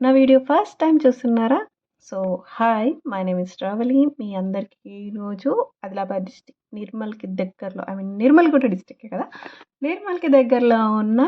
నా video first time చూస్తున్నారా? So hi my name is Traveli మీ అందరికీ ఈరోజు ఆదిలాబాద్ డిస్టిక్ నిర్మల్కి దగ్గరలో ఐ మీన్ నిర్మల్గూడ డిస్టిక్ కదా? నిర్మల్కి దగ్గరలో ఉన్న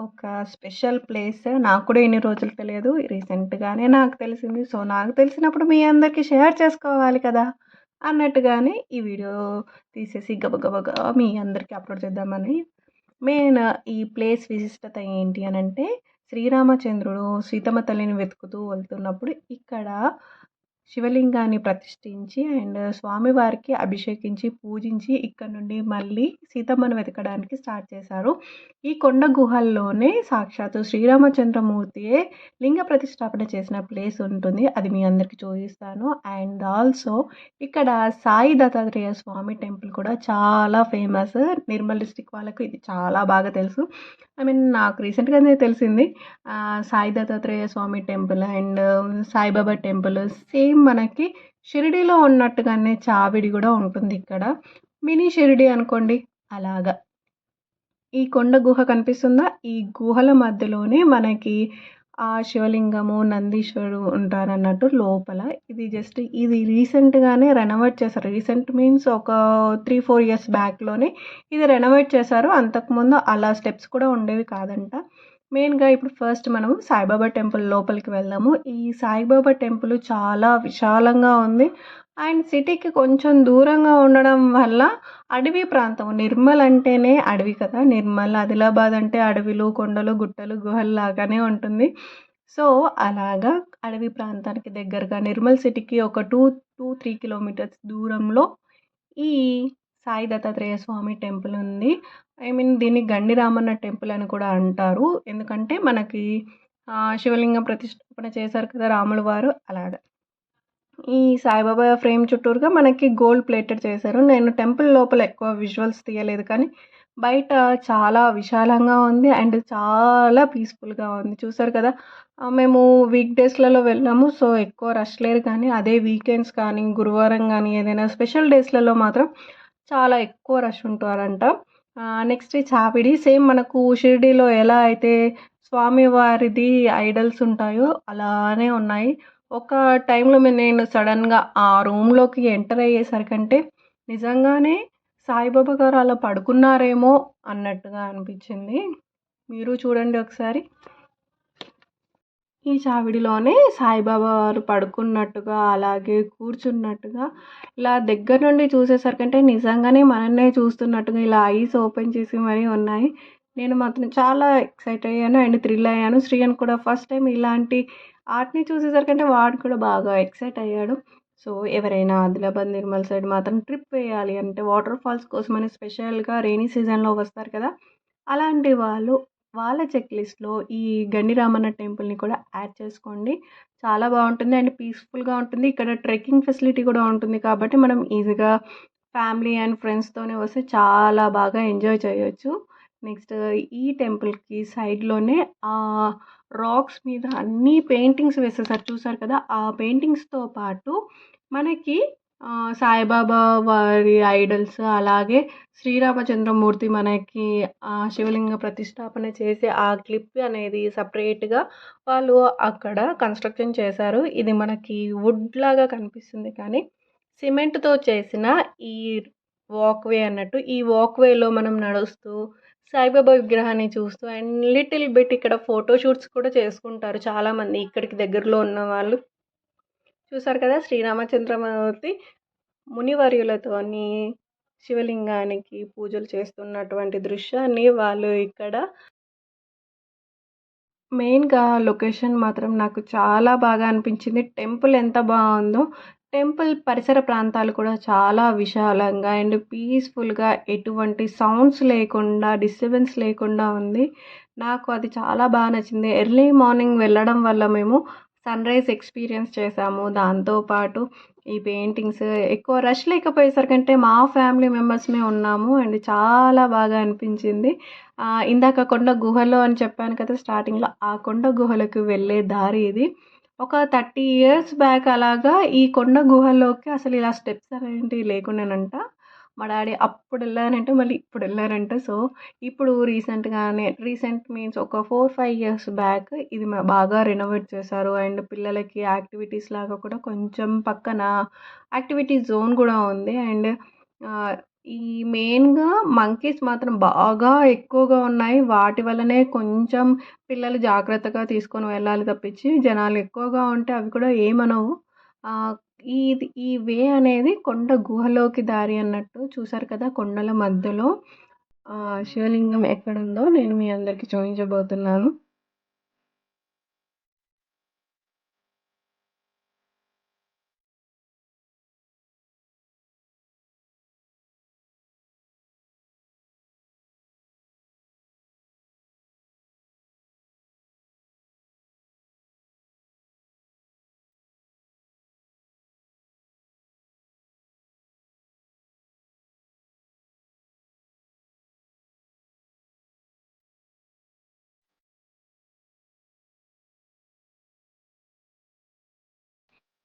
ఒక స్పెషల్ ప్లేస్. నాకు కూడా ఎన్ని రోజులు తెలియదు. రీసెంట్గానే నాకు తెలిసింది. సో నాకు తెలిసినప్పుడు మీ అందరికీ షేర్ చేసుకోవాలి కదా? అన్నట్టుగానే ఈ వీడియో తీసేసి గబగబగా మీ అందరికీ అప్లోడ్ చేద్దామని. మెయిన్ ఈ ప్లేస్ విశిష్టత ఏంటి అని అంటే శ్రీరామచంద్రుడు సీతమ్మ తల్లిని వెతుకుతూ వెళ్తున్నప్పుడు ఇక్కడ శివలింగాన్ని ప్రతిష్ఠించి అండ్ స్వామివారికి అభిషేకించి పూజించి ఇక్కడ నుండి మళ్ళీ సీతమ్మను వెతకడానికి స్టార్ట్ చేశారు. ఈ కొండ గుహల్లోనే సాక్షాత్తు శ్రీరామచంద్రమూర్తియే లింగ ప్రతిష్టాపన చేసిన ప్లేస్ ఉంటుంది. అది మీ అందరికీ చూపిస్తాను. అండ్ ఆల్సో ఇక్కడ సాయి దత్తాత్రేయ స్వామి టెంపుల్ కూడా చాలా ఫేమస్. నిర్మల్ డిస్టిక్ వాళ్ళకు ఇది చాలా బాగా తెలుసు. ఐ మీన్ నాకు రీసెంట్గానే తెలిసింది Sai Dattatreya Swami temple and Saibaba temple. Same మనకి షిరిడీలో ఉన్నట్టుగానే చావిడి కూడా ఉంటుంది ఇక్కడ. మినీ షిరిడి అనుకోండి. అలాగా. ఈ కొండ గుహ కనిపిస్తుందా? ఈ గుహల మధ్యలోనే మనకి ఆ శివలింగము నందీశ్వరుడు ఉంటారన్నట్టు లోపల. ఇది జస్ట్ ఇది రీసెంట్గానే రెనోవేట్ చేశారు. రీసెంట్ మీన్స్ ఒక త్రీ ఫోర్ ఇయర్స్ బ్యాక్లోనే ఇది రెనోవేట్ చేశారు. అంతకుముందు అలా స్టెప్స్ కూడా ఉండేవి కాదంట. మెయిన్గా ఇప్పుడు ఫస్ట్ మనం సాయిబాబా టెంపుల్ లోపలికి వెళ్దాము. ఈ సాయిబాబా టెంపుల్ చాలా విశాలంగా ఉంది. అండ్ సిటీకి కొంచెం దూరంగా ఉండడం వల్ల అడవి ప్రాంతం నిర్మల్ అంటేనే అడవి కదా? నిర్మల్ ఆదిలాబాద్ అంటే అడవిలు కొండలు గుట్టలు గుహలు లాగానే ఉంటుంది. సో అలాగా అడవి ప్రాంతానికి దగ్గరగా నిర్మల్ సిటీకి ఒక టూ టూ త్రీ కిలోమీటర్స్ దూరంలో ఈ సాయి దత్తాత్రేయ స్వామి టెంపుల్ ఉంది. ఐ మీన్ దీన్ని గండి రామన్న టెంపుల్ అని కూడా అంటారు. ఎందుకంటే మనకి శివలింగం ప్రతిష్టాపన చేశారు కదా రాములు వారు అలాగా. ఈ సాయిబాబా ఫ్రేమ్ చుట్టూరుగా మనకి గోల్డ్ ప్లేటెడ్ చేశారు. నేను టెంపుల్ లోపల ఎక్కువ విజువల్స్ తీయలేదు కానీ బయట చాలా విశాలంగా ఉంది అండ్ చాలా పీస్ఫుల్గా ఉంది. చూసారు కదా మేము వీక్ డేస్లలో వెళ్ళాము సో ఎక్కువ రష్ లేరు కానీ అదే వీకెండ్స్ కానీ గురువారం కానీ ఏదైనా స్పెషల్ డేస్లలో మాత్రం చాలా ఎక్కువ రష్ ఉంటారంట. నెక్స్ట్ చాపిడి సేమ్ మనకు షిరిడీలో ఎలా అయితే స్వామివారిది ఐడల్స్ ఉంటాయో అలానే ఉన్నాయి. ఒక టైంలో నేను సడన్గా ఆ రూమ్లోకి ఎంటర్ అయ్యేసరికంటే నిజంగానే సాయిబాబా గారు అలా పడుకున్నారేమో అన్నట్టుగా అనిపించింది. మీరు చూడండి ఒకసారి. ఈ చావిడిలోనే సాయిబాబా వారు పడుకున్నట్టుగా అలాగే కూర్చున్నట్టుగా ఇలా దగ్గర నుండి చూసేసరికంటే నిజంగానే మనన్నే చూస్తున్నట్టుగా ఇలా ఐస్ ఓపెన్ చేసి మరీ ఉన్నాయి. నేను మాత్రం చాలా ఎక్సైట్ అయ్యాను అండ్ థ్రిల్ అయ్యాను. శ్రీయన్ కూడా ఫస్ట్ టైం ఇలాంటి ఆర్ట్ని చూసేసరికంటే వాడు కూడా బాగా ఎక్సైట్ అయ్యాడు. సో ఎవరైనా ఆదిలాబాద్ నిర్మల్ సైడ్ మాత్రం ట్రిప్ వేయాలి అంటే వాటర్ ఫాల్స్ కోసమని స్పెషల్గా రెయినీ సీజన్లో వస్తారు కదా అలాంటి వాళ్ళు వాళ్ళ చెక్ లిస్ట్లో ఈ గండి రామన్న టెంపుల్ని కూడా యాడ్ చేసుకోండి. చాలా బాగుంటుంది అండ్ పీస్ఫుల్గా ఉంటుంది. ఇక్కడ ట్రెక్కింగ్ ఫెసిలిటీ కూడా ఉంటుంది కాబట్టి మనం ఈజీగా ఫ్యామిలీ అండ్ ఫ్రెండ్స్తోనే వస్తే చాలా బాగా ఎంజాయ్ చేయొచ్చు. నెక్స్ట్ ఈ టెంపుల్కి సైడ్లోనే ఆ రాక్స్ మీద అన్ని పెయింటింగ్స్ వేసేసారు. చూసారు కదా? ఆ పెయింటింగ్స్తో పాటు మనకి సాయిబాబా వారి ఐడల్స్ అలాగే శ్రీరామచంద్రమూర్తి మనకి శివలింగ ప్రతిష్టాపన చేసే ఆ క్లిప్ అనేది సపరేట్గా వాళ్ళు అక్కడ కన్స్ట్రక్షన్ చేశారు. ఇది మనకి వుడ్ లాగా కనిపిస్తుంది కానీ సిమెంట్తో చేసిన ఈ వాక్వే అన్నట్టు. ఈ వాక్వేలో మనం నడుస్తూ సాయిబాబా విగ్రహాన్ని చూస్తూ అండ్ లిటిల్ బిట్ ఇక్కడ ఫోటో షూట్స్ కూడా చేసుకుంటారు చాలామంది ఇక్కడికి దగ్గరలో ఉన్న వాళ్ళు. చూసారు కదా శ్రీరామచంద్రమూర్తి మునివర్యులతోని శివలింగానికి పూజలు చేస్తున్నటువంటి దృశ్యాన్ని వాళ్ళు ఇక్కడ మెయిన్గా లొకేషన్ మాత్రం నాకు చాలా బాగా అనిపించింది. టెంపుల్ ఎంత బాగుందో టెంపుల్ పరిసర ప్రాంతాలు కూడా చాలా విశాలంగా అండ్ పీస్ఫుల్గా ఎటువంటి సౌండ్స్ లేకుండా డిస్టర్బెన్స్ లేకుండా ఉంది. నాకు అది చాలా బాగా నచ్చింది. ఎర్లీ మార్నింగ్ వెళ్ళడం వల్ల మేము సన్ రైజ్ ఎక్స్పీరియన్స్ చేసాము దాంతోపాటు ఈ పెయింటింగ్స్ ఎక్కువ రష్ లేకపోయేసరికంటే మా ఫ్యామిలీ మెంబర్స్మే ఉన్నాము. అండ్ చాలా బాగా అనిపించింది. ఇందాక కొండ గుహలో అని చెప్పాను కదా స్టార్టింగ్లో ఆ కొండ గుహలకు వెళ్ళే దారి ఇది. ఒక థర్టీ ఇయర్స్ బ్యాక్ అలాగా ఈ కొండ గుహలోకి అసలు ఇలా స్టెప్స్ అనేవి లేకుండానంట మా డాడీ అప్పుడు వెళ్ళారంటే మళ్ళీ ఇప్పుడు వెళ్ళారంటే సో ఇప్పుడు రీసెంట్గానే రీసెంట్ మీన్స్ ఒక ఫోర్ ఫైవ్ ఇయర్స్ బ్యాక్ ఇది బాగా రెనోవేట్ చేశారు. అండ్ పిల్లలకి యాక్టివిటీస్ లాగా కూడా కొంచెం పక్కన యాక్టివిటీ జోన్ కూడా ఉంది. అండ్ ఈ మెయిన్గా మంకీస్ మాత్రం బాగా ఎక్కువగా ఉన్నాయి. వాటి వల్లనే కొంచెం పిల్లలు జాగ్రత్తగా తీసుకొని వెళ్ళాలి తప్పించి జనాలు ఎక్కువగా ఉంటే అవి కూడా ఏమనవు. ఇది ఈ వే అనేది కొండ గుహలోకి దారి అన్నట్టు చూసారు కదా కొండల మధ్యలో. శివలింగం ఎక్కడుందో నేను మీ అందరికీ చూపించబోతున్నాను.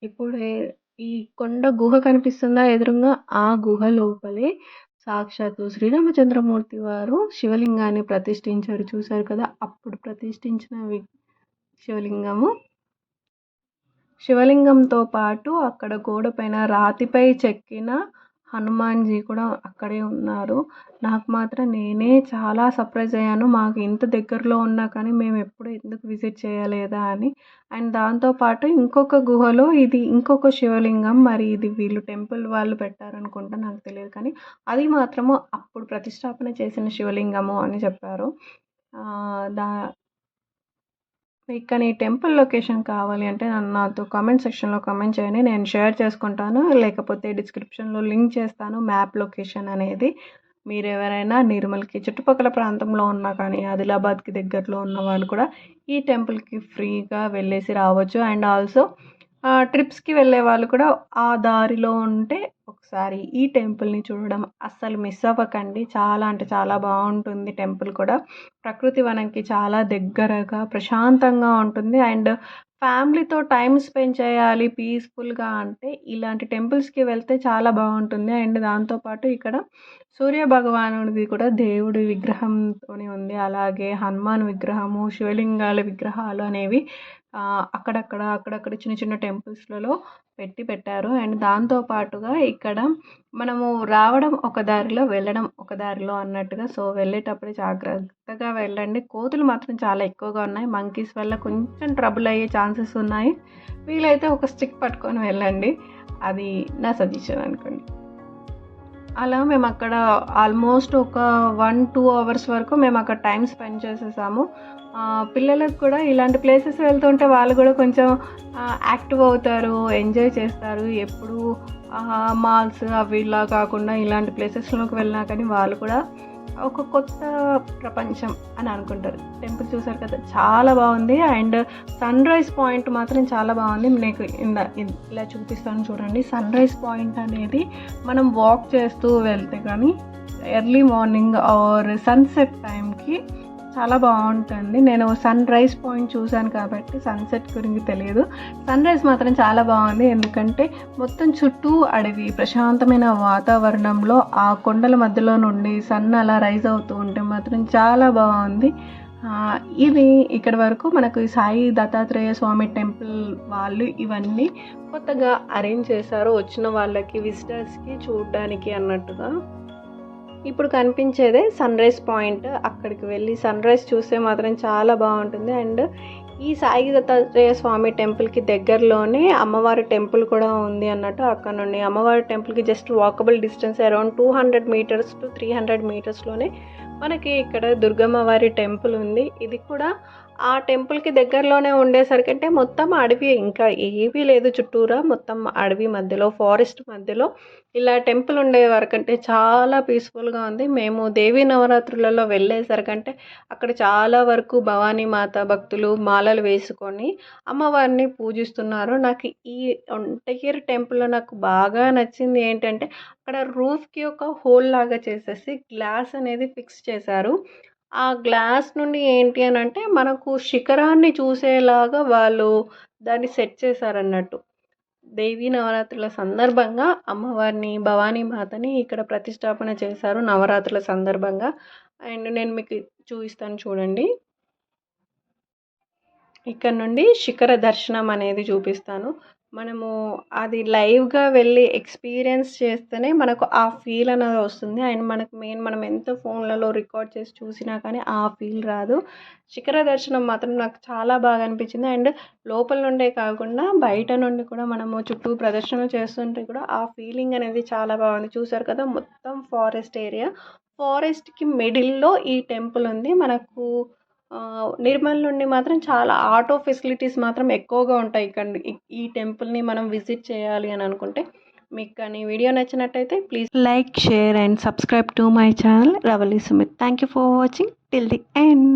ఇప్పుడే ఈ కొండ గుహ కనిపిస్తుందా ఎదురుంగా? ఆ గుహ లోపలే సాక్షాత్తు శ్రీరామచంద్రమూర్తి వారు శివలింగాన్ని ప్రతిష్ఠించారు. చూశారు కదా? అప్పుడు ప్రతిష్ఠించిన శివలింగము. శివలింగంతో పాటు అక్కడ గోడపైన రాతిపై చెక్కిన హనుమాన్జీ కూడా అక్కడే ఉన్నారు. నాకు మాత్రం నేనే చాలా సర్ప్రైజ్ అయ్యాను. మాకు ఇంత దగ్గరలో ఉన్నా కానీ మేము ఎప్పుడు ఎందుకు విజిట్ చేయలేదా అని. అండ్ దాంతోపాటు ఇంకొక గుహలో ఇది ఇంకొక శివలింగం. మరి ఇది వీళ్ళు టెంపుల్ వాళ్ళు పెట్టారనుకుంటా నాకు తెలియదు కానీ అది మాత్రము అప్పుడు ప్రతిష్టాపన చేసిన శివలింగము అని చెప్పారు. దా ఇక్కడ ఈ టెంపుల్ లొకేషన్ కావాలి అంటే నన్ను నాతో కామెంట్ సెక్షన్లో కామెంట్ చేయండి. నేను షేర్ చేసుకుంటాను. లేకపోతే డిస్క్రిప్షన్లో లింక్ చేస్తాను మ్యాప్ లొకేషన్ అనేది. మీరు ఎవరైనా నిర్మల్కి చుట్టుపక్కల ప్రాంతంలో ఉన్నా కానీ ఆదిలాబాద్కి దగ్గరలో ఉన్న వాళ్ళు కూడా ఈ టెంపుల్కి ఫ్రీగా వెళ్ళేసి రావచ్చు. అండ్ ఆల్సో ట్రిప్స్కి వెళ్ళే వాళ్ళు కూడా ఆ దారిలో ఉంటే ఒకసారి ఈ టెంపుల్ని చూడడం అస్సలు మిస్ అవ్వకండి. చాలా అంటే చాలా బాగుంటుంది టెంపుల్ కూడా. ప్రకృతి వనంకి చాలా దగ్గరగా ప్రశాంతంగా ఉంటుంది. అండ్ ఫ్యామిలీతో టైం స్పెండ్ చేయాలి పీస్ఫుల్గా అంటే ఇలాంటి టెంపుల్స్కి వెళ్తే చాలా బాగుంటుంది. అండ్ దాంతోపాటు ఇక్కడ సూర్య భగవానుడిది కూడా దేవుడి విగ్రహంతోనే ఉంది. అలాగే హనుమాన్ విగ్రహము శివలింగాల విగ్రహాలు అనేవి అక్కడక్కడ అక్కడక్కడ చిన్న చిన్న టెంపుల్స్లలో పెట్టి పెట్టారు. అండ్ దాంతో పాటుగా ఇక్కడ మనము రావడం ఒక దారిలో వెళ్ళడం ఒక దారిలో అన్నట్టుగా. సో వెళ్ళేటప్పుడు జాగ్రత్తగా వెళ్ళండి. కోతులు మాత్రం చాలా ఎక్కువగా ఉన్నాయి. మంకీస్ వల్ల కొంచెం ట్రబుల్ అయ్యే ఛాన్సెస్ ఉన్నాయి. వీలైతే ఒక స్టిక్ పట్టుకొని వెళ్ళండి. అది నా సజెషన్ అనుకోండి. అలా మేము అక్కడ ఆల్మోస్ట్ ఒక వన్ టూ అవర్స్ వరకు మేము అక్కడ టైం స్పెండ్ చేసేసాము. పిల్లలకు కూడా ఇలాంటి ప్లేసెస్ వెళ్తుంటే వాళ్ళు కూడా కొంచెం యాక్టివ్ అవుతారు ఎంజాయ్ చేస్తారు. ఎప్పుడు మాల్స్ అవి ఇలా కాకుండా ఇలాంటి ప్లేసెస్లోకి వెళ్ళినా కానీ వాళ్ళు కూడా ఒక కొత్త ప్రపంచం అని అనుకుంటారు. టెంపుల్ చూసారు కదా చాలా బాగుంది. అండ్ సన్ రైజ్ పాయింట్ మాత్రం చాలా బాగుంది. నీకు ఇలా చూపిస్తాను చూడండి. సన్ రైజ్ పాయింట్ అనేది మనం వాక్ చేస్తూ వెళ్తే కానీ ఎర్లీ మార్నింగ్ ఆర్ సన్సెట్ టైంకి చాలా బాగుంటుంది. నేను సన్ రైజ్ పాయింట్ చూశాను కాబట్టి సన్సెట్ గురించి తెలియదు. సన్ రైజ్ మాత్రం చాలా బాగుంది. ఎందుకంటే మొత్తం చుట్టూ అడవి ప్రశాంతమైన వాతావరణంలో ఆ కొండల మధ్యలో నుండి సన్ అలా రైజ్ అవుతూ ఉంటే మాత్రం చాలా బాగుంది. ఇది ఇక్కడ వరకు మనకు సాయి దత్తాత్రేయ స్వామి టెంపుల్ వాళ్ళు ఇవన్నీ కొత్తగా అరేంజ్ చేశారు. వచ్చిన వాళ్ళకి విజిటర్స్కి చూడడానికి అన్నట్టుగా. ఇప్పుడు కనిపించేదే సన్ రైజ్ పాయింట్ అక్కడికి వెళ్ళి సన్ రైజ్ చూస్తే మాత్రం చాలా బాగుంటుంది. అండ్ ఈ సాయి దత్తాత్రేయ స్వామి టెంపుల్కి దగ్గరలోనే అమ్మవారి టెంపుల్ కూడా ఉంది అన్నట్టు అక్కడ నుండి అమ్మవారి టెంపుల్కి just walkable distance around two hundred meters to three hundred మీటర్స్లోనే మనకి ఇక్కడ దుర్గమ్మవారి టెంపుల్ ఉంది. ఇది కూడా ఆ టెంపుల్కి దగ్గరలోనే ఉండేసరికి అంటే మొత్తం అడవి ఇంకా ఏవీ లేదు చుట్టూరా మొత్తం అడవి మధ్యలో ఫారెస్ట్ మధ్యలో. ఇలా టెంపుల్ ఉండే వరకంటే చాలా పీస్ఫుల్గా ఉంది. మేము దేవీ నవరాత్రులలో వెళ్ళేసరికంటే అక్కడ చాలా వరకు భవానీ మాత భక్తులు మాలలు వేసుకొని అమ్మవారిని పూజిస్తున్నారు. నాకు ఈ ఒంటగిరి టెంపుల్లో నాకు బాగా నచ్చింది ఏంటంటే అక్కడ రూఫ్కి ఒక హోల్ లాగా చేసేసి గ్లాస్ అనేది ఫిక్స్ చేశారు. ఆ గ్లాస్ నుండి ఏంటి అని అంటే మనకు శిఖరాన్ని చూసేలాగా వాళ్ళు దాన్ని సెట్ చేశారన్నట్టు. దేవీ నవరాత్రుల సందర్భంగా అమ్మవారిని భవానీ మాతని ఇక్కడ ప్రతిష్టాపన చేశారు నవరాత్రుల సందర్భంగా. అండ్ నేను మీకు చూపిస్తాను చూడండి. ఇక్కడ నుండి శిఖర దర్శనం అనేది చూపిస్తాను. మనము అది లైవ్గా వెళ్ళి ఎక్స్పీరియన్స్ చేస్తేనే మనకు ఆ ఫీల్ అనేది వస్తుంది. అండ్ మనకు మెయిన్ మనం ఎంత ఫోన్లలో రికార్డ్ చేసి చూసినా కానీ ఆ ఫీల్ రాదు. శిఖర దర్శనం మాత్రం నాకు చాలా బాగా అనిపించింది. అండ్ లోపల నుండే కాకుండా బయట నుండి కూడా మనము చుట్టూ ప్రదర్శన చేస్తుంటే కూడా ఆ ఫీలింగ్ అనేది చాలా బాగుంది చూసారు కదా మొత్తం ఫారెస్ట్ ఏరియా. ఫారెస్ట్కి మిడిల్లో ఈ టెంపుల్ ఉంది. మనకు నిర్మల్ నుండి మాత్రం చాలా ఆటో ఫెసిలిటీస్ మాత్రం ఎక్కువగా ఉంటాయి ఇక్కడ ఈ- టెంపుల్ని మనం విజిట్ చేయాలి అని అనుకుంటే మీకు కానీ వీడియో నచ్చినట్టయితే please like share and subscribe to my channel Ravali Sumit. Thank you for watching till the end